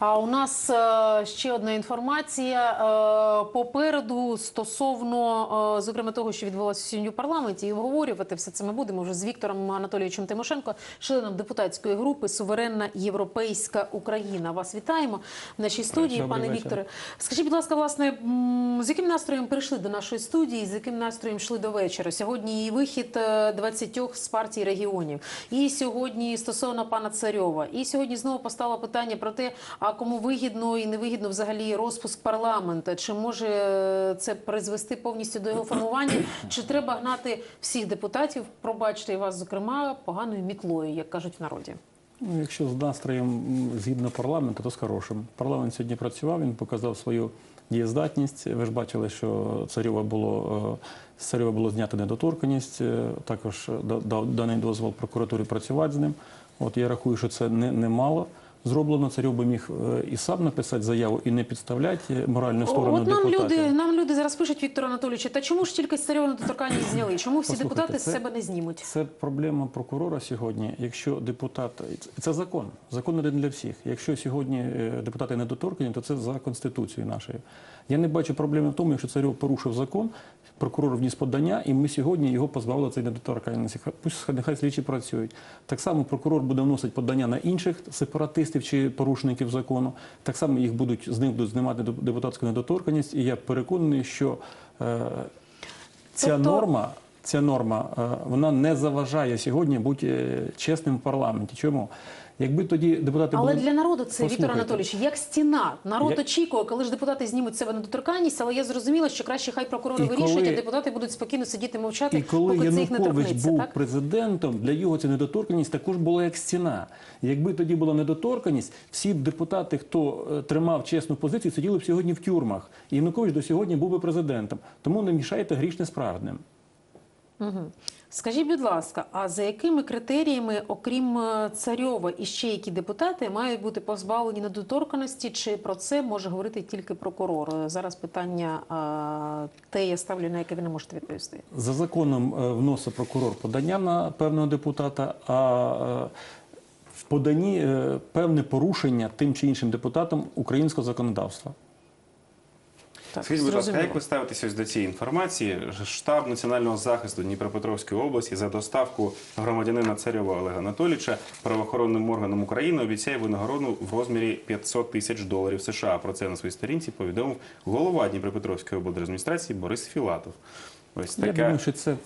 А у нас е, ще одна інформація е, попереду стосовно, е, зокрема, того, що відбулося сьогодні у парламенті, і обговорювати все це ми будемо вже з Віктором Анатолійовичем Тимошенко, членом депутатської групи Суверенна Європейська Україна. Вас вітаємо в нашій студії, Добрий пане вечір. Вікторе. Скажіть, будь ласка, власне, з яким настроєм прийшли до нашої студії, з яким настроєм йшли до вечора? Сьогодні і вихід е, 20 з партій регіонів, і сьогодні стосовно пана Царьова, і сьогодні знову постало питання про те, а кому вигідно і невигідно взагалі розпуск парламенту? Чи може е, це призвести повністю до його формування? Чи треба гнати всіх депутатів, пробачте і вас, зокрема, поганою мітлою, як кажуть в народі? Ну, якщо з настроєм згідно парламенту, то з хорошим. Парламент сьогодні працював, він показав свою дієздатність. Ви ж бачили, що царьова було е, з царьова було знято недоторканність. е, Також даний дозвол прокуратурі працювати з ним. От я рахую, що це не, немало. Зроблено царьов би міг е, і сам написати заяву і не підставляти е, моральну сторону От нам депутатів. люди, нам люди зараз пишуть Віктора Анатолійовича, та чому ж тільки з царьова недоторканність зняли? Чому всі Послухайте, депутати з себе не знімуть? Це проблема прокурора сьогодні. Якщо депутат це закон, закон один для всіх. Якщо сьогодні е, депутати недоторкані, то це за конституцією нашою. Я не бачу проблеми в тому, якщо царьов порушив закон, прокурор вніс подання, і ми сьогодні його позбавили цієї недоторканності. Пусть нехай слідчі працюють. Так само прокурор буде вносити подання на інших сепаратистів чи порушників закону. Так само їх будуть з них будуть знімати депутатську недоторканність. І я переконаний, що е, ця Тобто- норма. Ця норма е, вона не заважає сьогодні бути е, чесним в парламенті. Чому? Якби тоді депутати Але були для народу це Віктор Послухайте. Анатолійович, як стіна. Народ Я- очікує, коли ж депутати знімуть себе недоторканність, але я зрозуміла, що краще хай прокурори І вирішують, коли- а депутати будуть спокійно сидіти мовчати, І коли поки це їх не Янукович торкнеться. був Так? президентом, для його ця недоторканність також була як стіна. Якби тоді була недоторканність, всі депутати, хто е, тримав чесну позицію, сиділи б сьогодні в тюрмах. І Янукович до сьогодні був би президентом. Тому не мішайте грішне справедним. Скажіть, будь ласка, а за якими критеріями, окрім е, Царьова, і ще які депутати мають бути позбавлені недоторканості? Чи про це може говорити тільки прокурор? Е, Зараз питання а, те, я ставлю, на яке ви не можете відповісти. За законом е, вносить прокурор подання на певного депутата, а е, в поданні е, певне порушення тим чи іншим депутатам українського законодавства. Так, Скажіть, будь ласка, як ви ставитеся ось до цієї інформації? Штаб національного захисту Дніпропетровської області за доставку громадянина Царьова Олега Анатолійовича правоохоронним органам України обіцяє винагороду в розмірі 500 тисяч доларів США. Про це на своїй сторінці повідомив голова Дніпропетровської облдержадміністрації Борис Філатов. Ось Я думаю, що це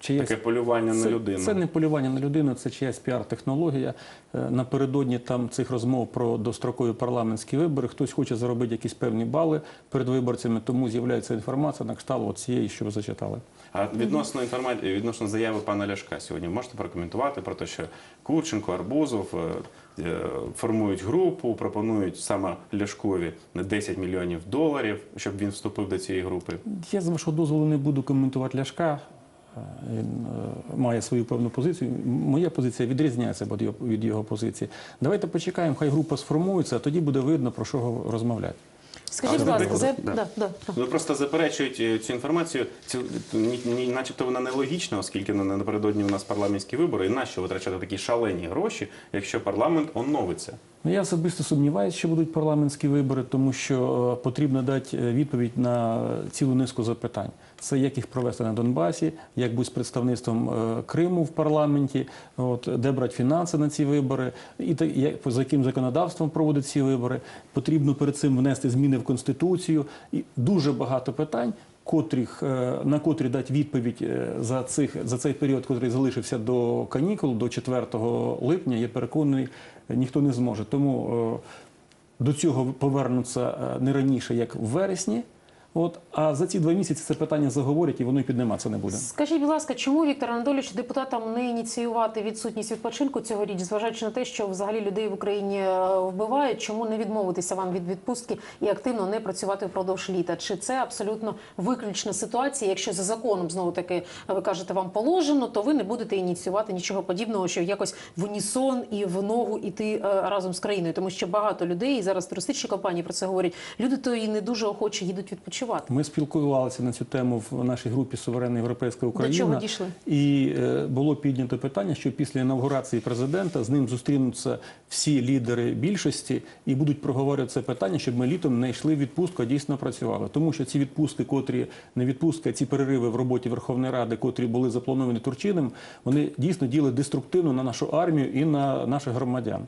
чиясь таке полювання на людину. це не полювання на людину, це чиясь піар-технологія. Е, Напередодні там цих розмов про дострокові парламентські вибори. Хтось хоче заробити якісь певні бали перед виборцями, тому з'являється інформація на кшталт цієї, що ви зачитали. А відносно інформації, відносно заяви пана Ляшка сьогодні можете прокоментувати про те, що Курченко, Арбузов е, е, формують групу, пропонують саме Ляшкові 10 мільйонів доларів, щоб він вступив до цієї групи. Я з вашого дозволу не буду коментувати Ляшка. Е, Він е, має свою певну позицію. Моя позиція відрізняється від його, позиції. Давайте почекаємо, хай група сформується, а тоді буде видно про що розмовляти. Скажіть, будь ласка, за... да. да, да. Ну просто заперечують е, цю інформацію. Цю ні, ні, начебто вона нелогічна, оскільки на- напередодні у нас парламентські вибори. І нащо витрачати такі шалені гроші, якщо парламент оновиться? Ну, я особисто сумніваюся, що будуть парламентські вибори, тому що е, потрібно дати е, відповідь на цілу низку запитань. Це як їх провести на Донбасі, як бути з представництвом е, Криму в парламенті, от, де брати фінанси на ці вибори, і як, за яким законодавством проводять ці вибори. Потрібно перед цим внести зміни в Конституцію. І дуже багато питань. Котрих е, на котрі дати відповідь е, за цих за цей період, який залишився до канікул, до 4 липня, я переконаний, ніхто не зможе. Тому е, до цього повернуться не раніше, як в вересні. От, а за ці два місяці це питання заговорять і воно і підніматися не буде. Скажіть, будь ласка, чому Віктор Анатолійович депутатам не ініціювати відсутність відпочинку цьогоріч, зважаючи на те, що взагалі людей в Україні е, вбивають? Чому не відмовитися вам від відпустки і активно не працювати впродовж літа? Чи це абсолютно виключна ситуація? Якщо за законом знову таки ви кажете, вам положено, то ви не будете ініціювати нічого подібного, що якось в унісон і в ногу іти е, разом з країною, тому що багато людей і зараз туристичні компанії про це говорять. Люди то і не дуже охоче їдуть відпочивати. Відпочивати. Ми спілкувалися на цю тему в нашій групі Суверенна Європейська Україна. чого дійшли? І е, було піднято питання, що після інавгурації президента з ним зустрінуться всі лідери більшості і будуть проговорювати це питання, щоб ми літом не йшли в відпустку, а дійсно працювали. Тому що ці відпустки, котрі не відпустки, а ці перериви в роботі Верховної Ради, котрі були заплановані Турчиним, вони дійсно діяли деструктивно на нашу армію і на наших громадян.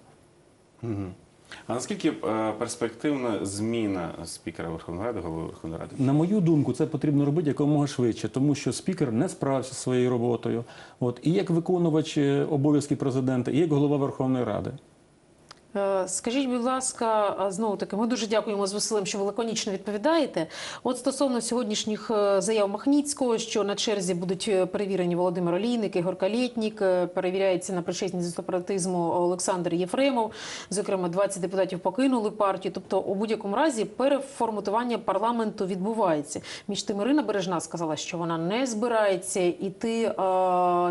А наскільки е, перспективна зміна спікера Верховної Ради, голови Верховної Ради? На мою думку, це потрібно робити якомога швидше, тому що спікер не справився своєю роботою. От і як виконувач е, обов'язків президента, і як голова Верховної Ради. Е, Скажіть, будь ласка, знову таки, ми дуже дякуємо з Василем, що ви лаконічно відповідаєте. От стосовно сьогоднішніх е, заяв Махніцького, що на черзі будуть е, перевірені Володимир Олійник, Ігор Калєтнік, перевіряється на причетність до сепаратизму Олександр Єфремов. Зокрема, 20 депутатів покинули партію. Тобто, у будь-якому разі переформатування парламенту відбувається. Між тим, Ірина Бережна сказала, що вона не збирається іти е,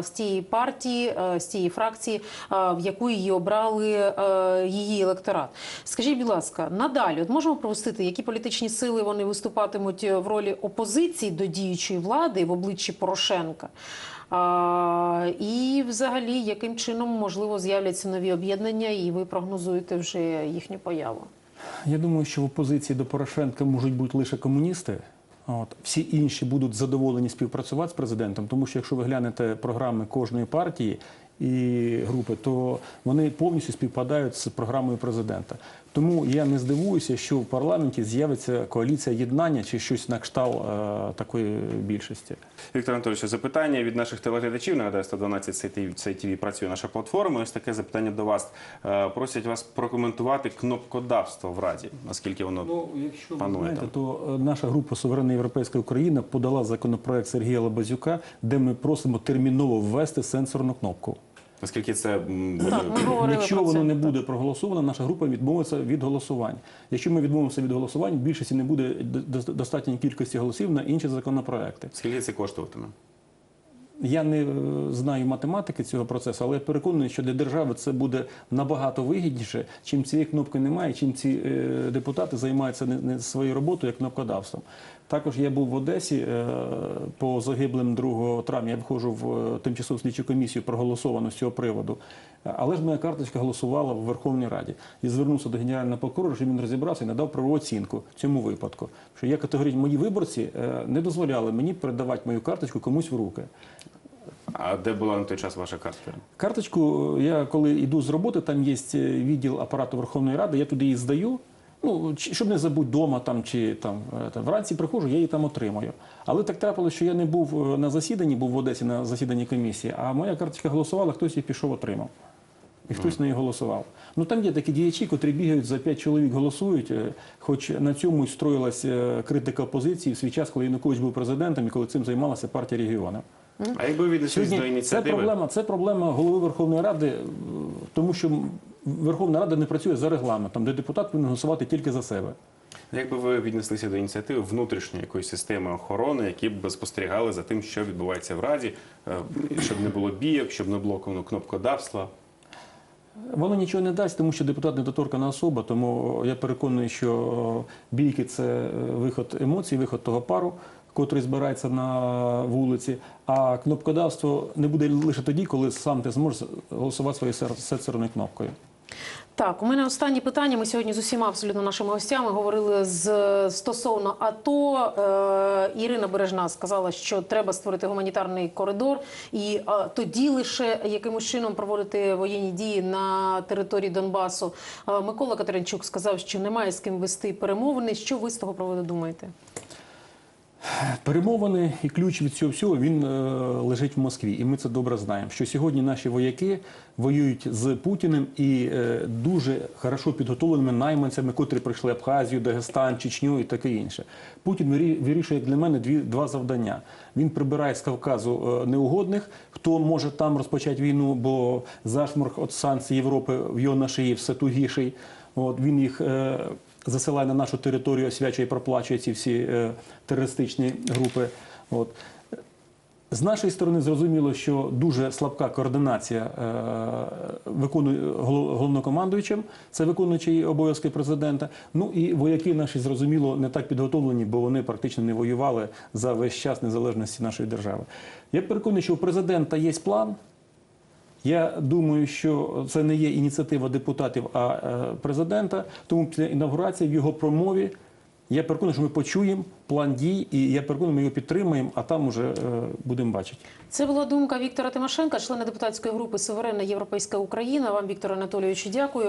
з тієї партії, е, з тієї фракції, е, в яку її обрали е, її електорат. Скажіть, будь ласка, надалі от можемо провести, які політичні сили вони виступатимуть в ролі опозиції до діючої влади в обличчі Порошенка? А, і взагалі, яким чином можливо з'являться нові об'єднання, і ви прогнозуєте вже їхню появу? Я думаю, що в опозиції до Порошенка можуть бути лише комуністи. От всі інші будуть задоволені співпрацювати з президентом, тому що якщо ви глянете програми кожної партії і групи, то вони повністю співпадають з програмою президента. Тому я не здивуюся, що в парламенті з'явиться коаліція єднання чи щось на кшталт е, такої більшості. Віктор Анатолійович, запитання від наших телеглядачів. Нагадаю, 112 цей ТВ працює наша платформа. Ось таке запитання до вас. Е, Просять вас прокоментувати кнопкодавство в Раді, наскільки воно Ну, якщо ви панує знаєте, там. то е, наша група Суверенна Європейська Україна подала законопроект Сергія Лабазюка, де ми просимо терміново ввести сенсорну кнопку. Наскільки це буде Якщо воно не буде проголосовано, наша група відмовиться від голосувань. Якщо ми відмовимося від голосувань, більшості не буде до- до- достатньої кількості голосів на інші законопроекти. скільки це коштуватиме? Я не е, знаю математики цього процесу, але я переконаний, що для держави це буде набагато вигідніше, чим цієї кнопки немає, чим ці е, депутати займаються не, своєю роботою, як кнопкодавством. Також я був в Одесі е, по загиблим 2 травня. Я входжу в тимчасову слідчу комісію проголосовану з цього приводу. Але ж моя карточка голосувала в Верховній Раді. І звернувся до генерального прокурора, щоб він розібрався і надав правову оцінку цьому випадку. Що я категорично мої виборці е, не дозволяли мені передавати мою карточку комусь в руки. А де була на той час ваша картка? Карточку е, я коли йду з роботи, там є е, відділ апарату Верховної Ради, я туди її здаю. Ну, щоб не забути вдома там чи там вранці приходжу, я її там отримую. Але так трапилося, що я не був на засіданні, був в Одесі на засіданні комісії, а моя карточка голосувала, хтось її пішов, отримав. І хтось на неї голосував. Ну там є такі діячі, котрі бігають за п'ять чоловік, голосують. е, Хоч на цьому і строїлась е, критика опозиції в свій час, коли Янукович був президентом і коли цим займалася партія регіонів. А якби віднеслись до Сьогодні це проблема, це проблема голови Верховної Ради, е, тому що Верховна Рада не працює за регламентом, де депутат повинен голосувати тільки за себе. Як би ви віднеслися до ініціативи внутрішньої якоїсь системи охорони, які б спостерігали за тим, що відбувається в Раді, щоб не було бійок, щоб не було ну, кнопкодавства? Воно нічого не дасть, тому що депутат недоторкана особа, тому я переконаний, що бійки це е, виход емоцій, виход того пару, котрий збирається на вулиці. А кнопкодавство не буде лише тоді, коли сам ти зможеш голосувати своєю серцерною кнопкою. Так, у мене останні питання. Ми сьогодні з усіма абсолютно нашими гостями говорили з стосовно АТО. Е, Ірина Бережна сказала, що треба створити гуманітарний коридор, і е, тоді лише якимось чином проводити воєнні дії на території Донбасу. Е, Микола Катеринчук сказав, що немає з ким вести перемовини. Що ви з того приводу думаєте? Перемовини і ключ від цього всього він е, лежить в Москві, і ми це добре знаємо. Що сьогодні наші вояки воюють з Путіним і е, дуже хорошо підготовленими найманцями, котрі прийшли Абхазію, Дагестан, Чечню і таке інше. Путін вирішує для мене дві два завдання. Він прибирає з Кавказу е, неугодних, хто може там розпочати війну, бо зашморг від санкцій Європи в його на шиї все тугіший. От він їх е, засилає на нашу територію, освячує і проплачує ці всі е, терористичні групи. От. З нашої сторони зрозуміло, що дуже слабка координація е, виконує головнокомандуючим, це виконуючий обов'язки президента. Ну і вояки наші зрозуміло не так підготовлені, бо вони практично не воювали за весь час незалежності нашої держави. Я переконаний, що у президента є план. Я думаю, що це не є ініціатива депутатів, а е, президента. Тому після інаугурації в його промові я переконаний, що ми почуємо план дій, і я переконаний, ми його підтримаємо, а там уже е, будемо бачити. Це була думка Віктора Тимошенка, члена депутатської групи Суверенна Європейська Україна. Вам, Віктор Анатолійович, дякую.